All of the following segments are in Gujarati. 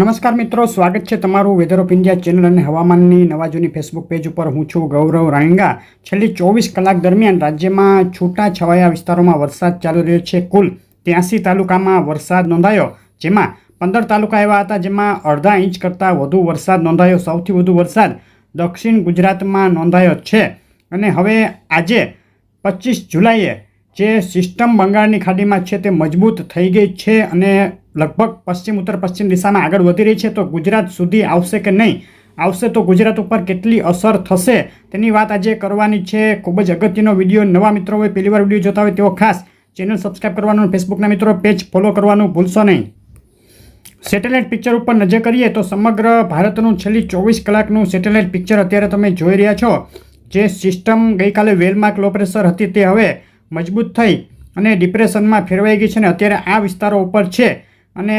નમસ્કાર મિત્રો, સ્વાગત છે તમારું વેધર ઓફ ઇન્ડિયા ચેનલ અને હવામાનની નવા જૂની ફેસબુક પેજ ઉપર. હું છું ગૌરવ રાણીંગા. છેલ્લી ચોવીસ કલાક દરમિયાન રાજ્યમાં છૂટા છવાયા વિસ્તારોમાં વરસાદ ચાલુ રહ્યો છે. કુલ ત્યાંસી તાલુકામાં વરસાદ નોંધાયો, જેમાં પંદર તાલુકા એવા હતા જેમાં અડધા ઇંચ કરતાં વધુ વરસાદ નોંધાયો, સૌથી વધુ વરસાદ દક્ષિણ ગુજરાતમાં નોંધાયો છે. અને હવે આજે પચીસ જુલાઈએ જે સિસ્ટમ બંગાળની ખાડીમાં છે તે મજબૂત થઈ ગઈ છે અને લગભગ પશ્ચિમ, ઉત્તર, પશ્ચિમ દિશામાં આગળ વધી રહી છે, તો ગુજરાત સુધી આવશે કે નહીં? આવશે તો ગુજરાત ઉપર કેટલી અસર થશે? તેની વાત આજે કરવાની છે ખૂબ જ અગત્યનો વીડિયો. નવા મિત્રો હોય પહેલી વાર વીડિયો જોતા હોય તેઓ ખાસ ચેનલ સબસ્ક્રાઈબ કરવાનું ફેસબુકના મિત્રો પેજ ફોલો કરવાનું ભૂલશો નહીં. સેટેલાઇટ પિક્ચર ઉપર નજર કરીએ તો સમગ્ર ભારતનું છેલ્લી ચોવીસ કલાકનું સેટેલાઇટ પિક્ચર અત્યારે તમે જોઈ રહ્યા છો. જે સિસ્ટમ ગઈકાલે વેલમાર્ક લો પ્રેશર હતી તે હવે મજબૂત થઈ અને ડિપ્રેશનમાં ફેરવાઈ ગઈ છે અને અત્યારે આ વિસ્તારો ઉપર છે. અને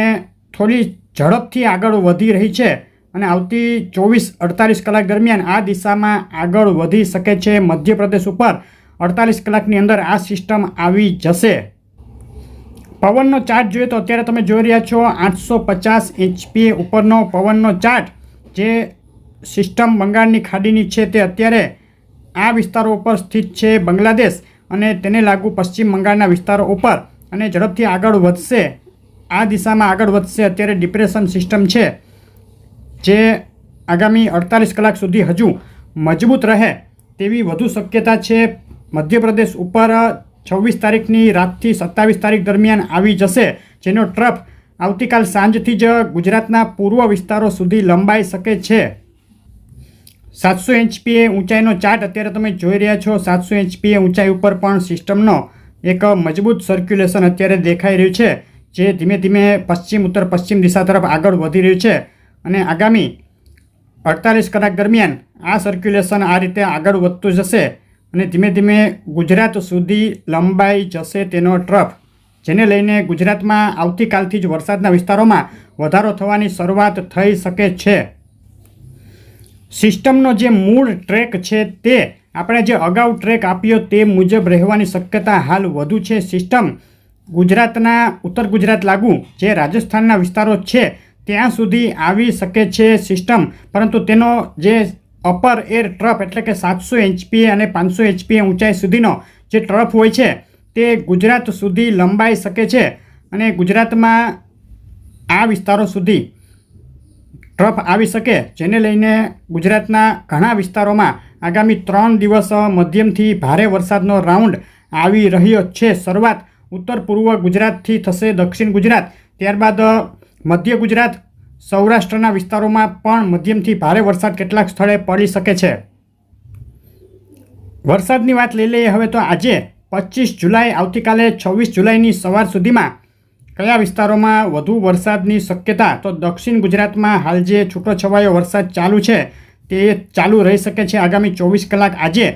થોડી ઝડપથી આગળ વધી રહી છે અને આવતી ચોવીસ અડતાલીસ કલાક દરમિયાન આ દિશામાં આગળ વધી શકે છે. મધ્યપ્રદેશ ઉપર અડતાલીસ કલાકની અંદર આ સિસ્ટમ આવી જશે. પવનનો ચાર્ટ જોઈએ તો અત્યારે તમે જોઈ રહ્યા છો આઠસો પચાસ એચપી ઉપરનો પવનનો ચાર્ટ જે સિસ્ટમ બંગાળની ખાડીની છે તે અત્યારે આ વિસ્તારો ઉપર સ્થિત છે બાંગ્લાદેશ અને તેને લાગુ પશ્ચિમ બંગાળના વિસ્તારો ઉપર અને ઝડપથી આગળ વધશે. આ દિશામાં આગળ વધશે અત્યારે ડિપ્રેશન સિસ્ટમ છે, જે આગામી અડતાલીસ કલાક સુધી હજુ મજબૂત રહે તેવી વધુ શક્યતા છે. મધ્યપ્રદેશ ઉપર છવ્વીસ તારીખની રાતથી સત્તાવીસ તારીખ દરમિયાન આવી જશે, જેનો ટ્રફ આવતીકાલ સાંજથી જ ગુજરાતના પૂર્વ વિસ્તારો સુધી લંબાઈ શકે છે. સાતસો એચપીએ ઊંચાઈનો ચાર્ટ અત્યારે તમે જોઈ રહ્યા છો. સાતસો એચપીએ ઊંચાઈ ઉપર પણ સિસ્ટમનો એક મજબૂત સર્ક્યુલેશન અત્યારે દેખાઈ રહ્યું છે. જે ધીમે ધીમે પશ્ચિમ, ઉત્તર, પશ્ચિમ દિશા તરફ આગળ વધી રહ્યું છે. અને આગામી અડતાલીસ કલાક દરમિયાન આ સર્ક્યુલેશન આ રીતે આગળ વધતું જશે અને ધીમે ધીમે ગુજરાત સુધી લંબાઈ જશે તેનો ટ્રફ, જેને લઈને ગુજરાતમાં આવતીકાલથી જ વરસાદના વિસ્તારોમાં વધારો થવાની શરૂઆત થઈ શકે છે. સિસ્ટમનો જે મૂળ ટ્રેક છે તે, આપણે જે અગાઉ ટ્રેક આપ્યો તે મુજબ રહેવાની શક્યતા હાલ વધુ છે. સિસ્ટમ ગુજરાતના, ઉત્તર ગુજરાત લાગુ જે રાજસ્થાનના વિસ્તારો છે, ત્યાં સુધી આવી શકે છે સિસ્ટમ. પરંતુ તેનો જે અપર એર ટ્રફ એટલે કે સાતસો એચપીએ અને પાંચસો એચપીએ ઊંચાઈ સુધીનો જે ટ્રફ હોય છે, તે ગુજરાત સુધી લંબાઈ શકે છે અને ગુજરાતમાં આ વિસ્તારો સુધી ટ્રફ આવી શકે. જેને લઈને ગુજરાતના ઘણા વિસ્તારોમાં આગામી ત્રણ દિવસ મધ્યમથી ભારે વરસાદનો રાઉન્ડ આવી રહ્યો છે. શરૂઆત ઉત્તર પૂર્વ ગુજરાતથી થશે દક્ષિણ ગુજરાત. ત્યારબાદ મધ્ય ગુજરાત, સૌરાષ્ટ્રના વિસ્તારોમાં પણ મધ્યમથી ભારે વરસાદ કેટલાક સ્થળે પડી શકે છે. વરસાદની વાત લઈ લઈએ હવે તો આજે પચીસ જુલાઈ, આવતીકાલે છવ્વીસ જુલાઈની સવાર સુધીમાં કયા વિસ્તારોમાં વધુ વરસાદની શક્યતા? તો દક્ષિણ ગુજરાતમાં હાલ જે છૂટોછવાયો વરસાદ ચાલુ છે, તે ચાલુ રહી શકે છે. આગામી ચોવીસ કલાક આજે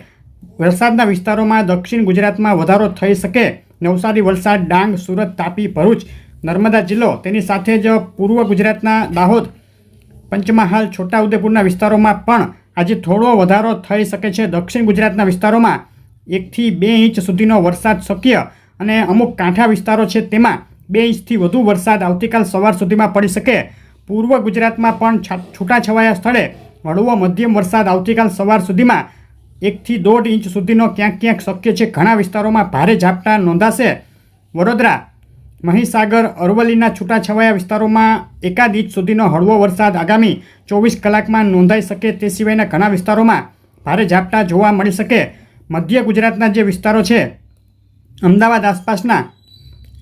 વરસાદના વિસ્તારોમાં દક્ષિણ ગુજરાતમાં વધારો થઈ શકે. નવસારી, વલસાડ, ડાંગ, સુરત, તાપી, ભરૂચ, નર્મદા જિલ્લો. તેની સાથે જ પૂર્વ ગુજરાતના દાહોદ, પંચમહાલ, છોટાઉદેપુરના વિસ્તારોમાં પણ આજે થોડો વધારો થઈ શકે છે. દક્ષિણ ગુજરાતના વિસ્તારોમાં એકથી બે ઇંચ સુધીનો વરસાદ શક્ય અને અમુક કાંઠા વિસ્તારો છે તેમાં બે ઇંચથી વધુ વરસાદ આવતીકાલ સવાર સુધીમાં પડી શકે. પૂર્વ ગુજરાતમાં પણ છૂટાછવાયા સ્થળે હળવો મધ્યમ વરસાદ આવતીકાલ સવાર સુધીમાં એકથી દોઢ ઇંચ સુધીનો ક્યાંક ક્યાંક શક્ય છે. ઘણા વિસ્તારોમાં ભારે ઝાપટા નોંધાશે. વડોદરા, મહીસાગર, અરવલ્લીના છૂટાછવાયા વિસ્તારોમાં એકાદ ઇંચ સુધીનો હળવો વરસાદ આગામી ચોવીસ કલાકમાં નોંધાઈ શકે તે સિવાયના ઘણા વિસ્તારોમાં ભારે ઝાપટા જોવા મળી શકે. મધ્ય ગુજરાતના જે વિસ્તારો છે, અમદાવાદ આસપાસના,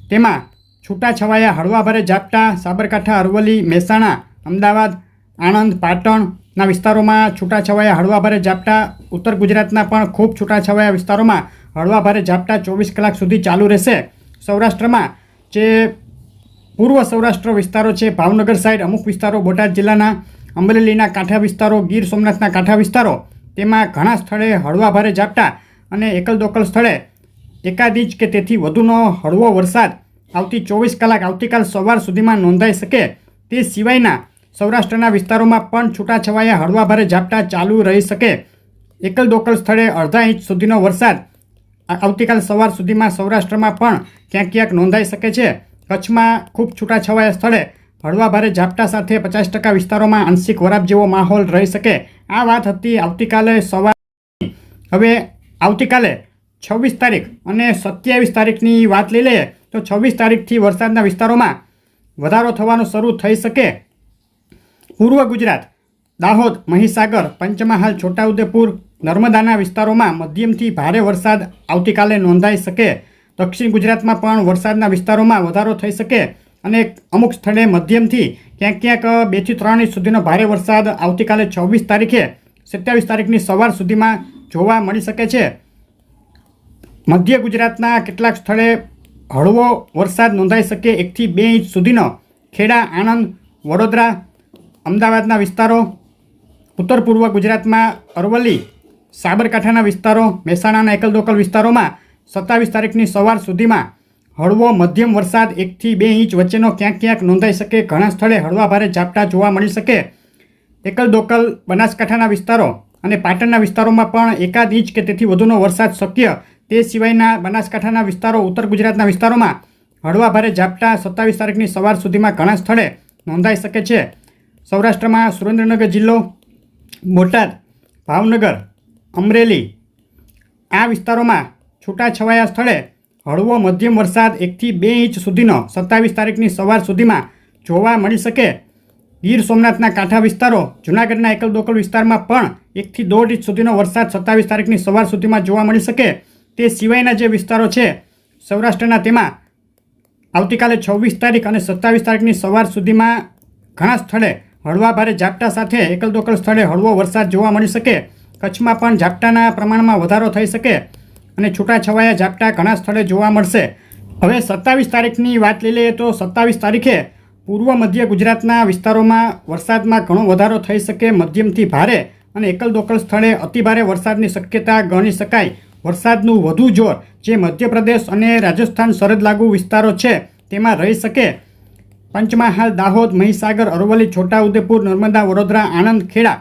તેમાં છૂટાછવાયા, હળવા ભારે ઝાપટા સાબરકાંઠા, અરવલ્લી, મહેસાણા, અમદાવાદ, આણંદ પાટણના વિસ્તારોમાં છૂટાછવાયા હળવા ભારે ઝાપટા. ઉત્તર ગુજરાતના પણ ખૂબ છૂટાછવાયા વિસ્તારોમાં હળવા ભારે ઝાપટા ચોવીસ કલાક સુધી ચાલુ રહેશે. સૌરાષ્ટ્રમાં જે પૂર્વ સૌરાષ્ટ્ર વિસ્તારો છે, ભાવનગર સાઈડ અમુક વિસ્તારો, બોટાદ જિલ્લાના અમરેલીના કાંઠા વિસ્તારો, ગીર સોમનાથના કાંઠા વિસ્તારો, તેમાં ઘણા સ્થળે હળવા ભારે ઝાપટા અને એકલ દોકલ સ્થળે એકાદ ઇંચ કે તેથી વધુનો હળવો વરસાદ આવતી ચોવીસ કલાક આવતીકાલ સવાર સુધીમાં નોંધાઈ શકે તે સિવાયના સૌરાષ્ટ્રના વિસ્તારોમાં પણ છૂટાછવાયા હળવા ભારે ઝાપટા ચાલુ રહી શકે. એકલ દોકલ સ્થળે અડધા ઇંચ સુધીનો વરસાદ. આવતીકાલ સવાર સુધીમાં સૌરાષ્ટ્રમાં પણ ક્યાંક ક્યાંક નોંધાઈ શકે છે. કચ્છમાં ખૂબ છૂટાછવાયા સ્થળે હળવા ભારે ઝાપટા સાથે પચાસ ટકા વિસ્તારોમાં આંશિક વરાપ જેવો માહોલ રહી શકે. આ વાત હતી આવતીકાલે સવાર. હવે આવતીકાલે છવ્વીસ તારીખ અને સત્યાવીસ તારીખની વાત લઈ લઈએ તો છવ્વીસ તારીખથી વરસાદના વિસ્તારોમાં વધારો થવાનો શરૂ થઈ શકે. પૂર્વ ગુજરાત, દાહોદ, મહીસાગર, પંચમહાલ, છોટાઉદેપુર, નર્મદાના વિસ્તારોમાં મધ્યમથી ભારે વરસાદ આવતીકાલે નોંધાઈ શકે. દક્ષિણ ગુજરાતમાં પણ વરસાદના વિસ્તારોમાં વધારો થઈ શકે અને અમુક સ્થળે મધ્યમથી ક્યાંક ક્યાંક બેથી ત્રણ ઇંચ સુધીનો ભારે વરસાદ આવતીકાલે છવ્વીસ તારીખે, સત્યાવીસ તારીખની સવાર સુધીમાં જોવા મળી શકે છે. મધ્ય ગુજરાતના કેટલાક સ્થળે હળવો વરસાદ નોંધાઈ શકે એકથી બે ઇંચ સુધીનો. ખેડા, આણંદ, વડોદરા અમદાવાદના વિસ્તારો ઉત્તર પૂર્વ ગુજરાતમાં અરવલ્લી, સાબરકાંઠાના વિસ્તારો, મહેસાણાના એકલદોકલ વિસ્તારોમાં સત્તાવીસ તારીખની સવાર સુધીમાં હળવો મધ્યમ વરસાદ એકથી બે ઇંચ વચ્ચેનો ક્યાંક ક્યાંક નોંધાઈ શકે. ઘણા સ્થળે હળવા ભારે ઝાપટા જોવા મળી શકે. એકલદોકલ, બનાસકાંઠાના વિસ્તારો અને પાટણના વિસ્તારોમાં પણ એકાદ ઇંચ કે તેથી વધુનો વરસાદ શક્ય. તે સિવાયના બનાસકાંઠાના વિસ્તારો, ઉત્તર ગુજરાતના વિસ્તારોમાં હળવા ભારે ઝાપટા સત્તાવીસ તારીખની સવાર સુધીમાં ઘણા સ્થળે નોંધાઈ શકે છે. સૌરાષ્ટ્રમાં સુરેન્દ્રનગર જિલ્લો, બોટાદ, ભાવનગર, અમરેલી આ વિસ્તારોમાં છૂટાછવાયા સ્થળે હળવો મધ્યમ વરસાદ એકથી બે ઇંચ સુધીનો સત્તાવીસ તારીખની સવાર સુધીમાં જોવા મળી શકે. ગીર સોમનાથના કાંઠા વિસ્તારો, જૂનાગઢના એકલ દોકલ વિસ્તારમાં પણ એકથી દોઢ ઇંચ સુધીનો વરસાદ સત્તાવીસ તારીખની સવાર સુધીમાં જોવા મળી શકે. તે સિવાયના જે વિસ્તારો છે, સૌરાષ્ટ્રના તેમાં આવતીકાલે છવ્વીસ તારીખ અને સત્તાવીસ તારીખની સવાર સુધીમાં ઘણા સ્થળે હળવા ભારે ઝાપટા સાથે એકલ દોકલ સ્થળે હળવો વરસાદ જોવા મળી શકે. કચ્છમાં પણ ઝાપટાના પ્રમાણમાં વધારો થઈ શકે અને છૂટાછવાયા ઝાપટા ઘણા સ્થળે જોવા મળશે. હવે સત્તાવીસ તારીખની વાત લઈ લઈએ તો સત્તાવીસ તારીખે પૂર્વ મધ્ય ગુજરાતના વિસ્તારોમાં વરસાદમાં ઘણો વધારો થઈ શકે. મધ્યમથી ભારે અને એકલ દોકલ સ્થળે અતિભારે વરસાદની શક્યતા ગણી શકાય. વરસાદનું વધુ જોર જે મધ્યપ્રદેશ અને રાજસ્થાન સરહદ લાગુ વિસ્તારો છે, તેમાં રહી શકે. પંચમહાલ, દાહોદ, મહીસાગર, અરવલ્લી, છોટાઉદેપુર, નર્મદા, વડોદરા આણંદ ખેડા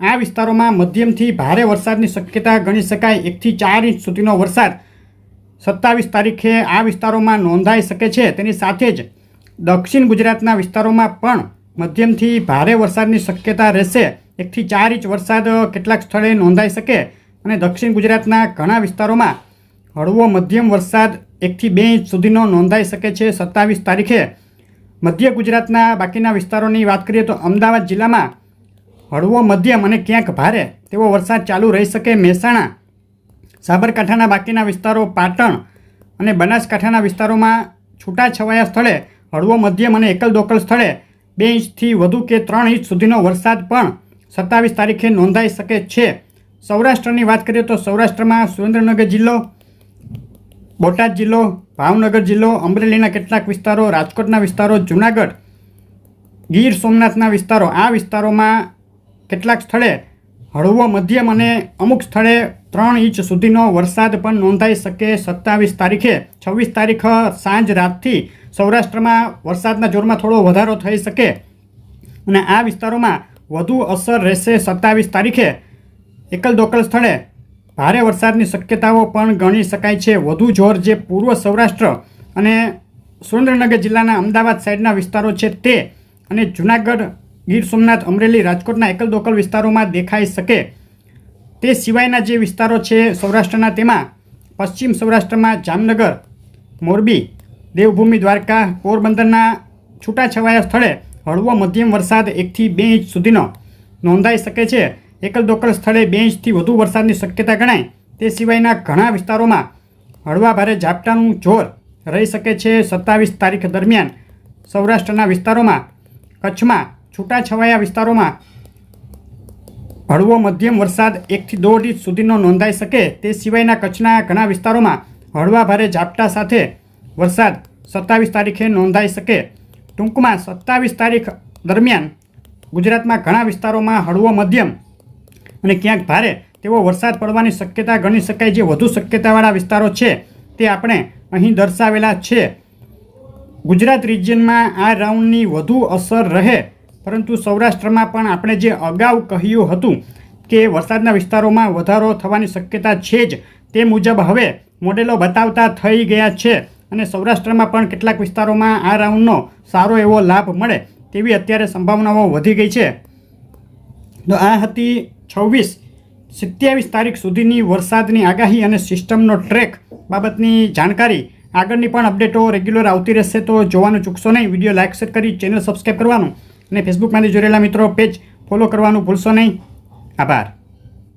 આ વિસ્તારોમાં મધ્યમથી ભારે વરસાદની શક્યતા ગણી શકાય. એકથી ચાર ઇંચ સુધીનો વરસાદ સત્તાવીસ તારીખે આ વિસ્તારોમાં નોંધાઈ શકે છે. તેની સાથે જ દક્ષિણ ગુજરાતના વિસ્તારોમાં પણ મધ્યમથી ભારે વરસાદની શક્યતા રહેશે. એકથી ચાર ઇંચ વરસાદ કેટલાક સ્થળે નોંધાઈ શકે અને દક્ષિણ ગુજરાતના ઘણા વિસ્તારોમાં હળવો મધ્યમ વરસાદ એકથી બે ઇંચ સુધીનો નોંધાઈ શકે છે. સત્તાવીસ તારીખે મધ્ય ગુજરાતના બાકીના વિસ્તારોની વાત કરીએ તો અમદાવાદ જિલ્લામાં હળવો મધ્યમ અને ક્યાંક ભારે તેવો વરસાદ ચાલુ રહી શકે મહેસાણા, સાબરકાંઠાના બાકીના વિસ્તારો પાટણ અને બનાસકાંઠાના વિસ્તારોમાં છૂટાછવાયા સ્થળે હળવો મધ્યમ અને એકલ દોકલ સ્થળે બે ઇંચથી વધુ કે ત્રણ ઇંચ સુધીનો વરસાદ પણ સત્તાવીસ તારીખે નોંધાઈ શકે છે. સૌરાષ્ટ્રની વાત કરીએ તો સૌરાષ્ટ્રમાં સુરેન્દ્રનગર જિલ્લો બોટાદ જિલ્લો, ભાવનગર જિલ્લો, અમરેલીના કેટલાક વિસ્તારો, રાજકોટના વિસ્તારો, જૂનાગઢ, ગીર સોમનાથના વિસ્તારો. આ વિસ્તારોમાં કેટલાક સ્થળે હળવો મધ્યમ અને અમુક સ્થળે ત્રણ ઇંચ સુધીનો વરસાદ પણ નોંધાઈ શકે સત્તાવીસ તારીખે. છવ્વીસ તારીખ સાંજ રાતથી સૌરાષ્ટ્રમાં વરસાદના જોરમાં થોડો વધારો થઈ શકે અને આ વિસ્તારોમાં વધુ અસર રહેશે સત્તાવીસ તારીખે. એકલ દોકલ સ્થળે ભારે વરસાદની શક્યતાઓ પણ ગણી શકાય છે. વધુ જોર જે પૂર્વ સૌરાષ્ટ્ર અને સુરેન્દ્રનગર જિલ્લાના અમદાવાદ સાઈડના વિસ્તારો છે તે અને જૂનાગઢ, ગીર સોમનાથ, અમરેલી, રાજકોટના એકલ દોકલ વિસ્તારોમાં દેખાઈ શકે. તે સિવાયના જે વિસ્તારો છે સૌરાષ્ટ્રના તેમાં પશ્ચિમ સૌરાષ્ટ્રમાં જામનગર, મોરબી, દેવભૂમિ, દ્વારકા, પોરબંદરના છૂટાછવાયા સ્થળે હળવો મધ્યમ વરસાદ એકથી બે ઇંચ સુધીનો નોંધાઈ શકે છે. એકલ દોકલ સ્થળે બે ઇંચથી વધુ વરસાદની શક્યતા ગણાય. તે સિવાયના ઘણા વિસ્તારોમાં હળવા ભારે ઝાપટાનું જોર રહી શકે છે સત્તાવીસ તારીખ દરમિયાન. સૌરાષ્ટ્રના વિસ્તારોમાં, કચ્છમાં, છૂટાછવાયા વિસ્તારોમાં હળવો મધ્યમ વરસાદ એકથી દોઢ ઇંચ સુધીનો નોંધાઈ શકે. તે સિવાયના કચ્છના ઘણા વિસ્તારોમાં હળવા ભારે ઝાપટા સાથે વરસાદ સત્તાવીસ તારીખે નોંધાઈ શકે. ટૂંકમાં સત્તાવીસ તારીખ દરમિયાન ગુજરાતમાં ઘણા વિસ્તારોમાં હળવો મધ્યમ અને ક્યાંક ભારે તેવો વરસાદ પડવાની શક્યતા ગણી શકાય જે વધુ શક્યતાવાળા વિસ્તારો છે, તે આપણે અહીં દર્શાવેલા છે. ગુજરાત રિજિયનમાં આ રાઉન્ડની વધુ અસર રહે, પરંતુ સૌરાષ્ટ્રમાં પણ આપણે જે અગાઉ કહ્યું હતું કે વરસાદના વિસ્તારોમાં વધારો થવાની શક્યતા છે જ, તે મુજબ હવે મોડેલો બતાવતા થઈ ગયા છે અને સૌરાષ્ટ્રમાં પણ કેટલાક વિસ્તારોમાં આ રાઉન્ડનો સારો એવો લાભ મળે તેવી અત્યારે સંભાવનાઓ વધી ગઈ છે. તો આ હતી છવ્વીસ સત્યાવીસ તારીખ સુધીની વરસાદની આગાહી અને સિસ્ટમનો ટ્રેક બાબતની જાણકારી. આગળની પણ અપડેટો રેગ્યુલર આવતી રહેશે તો જોવાનું ચૂકશો નહીં. વીડિયો લાઇક, શેર કરી ચેનલ સબસ્ક્રાઈબ કરવાનું અને ફેસબુકમાંથી જોડેલા મિત્રો પેજ ફોલો કરવાનું ભૂલશો નહીં. આભાર.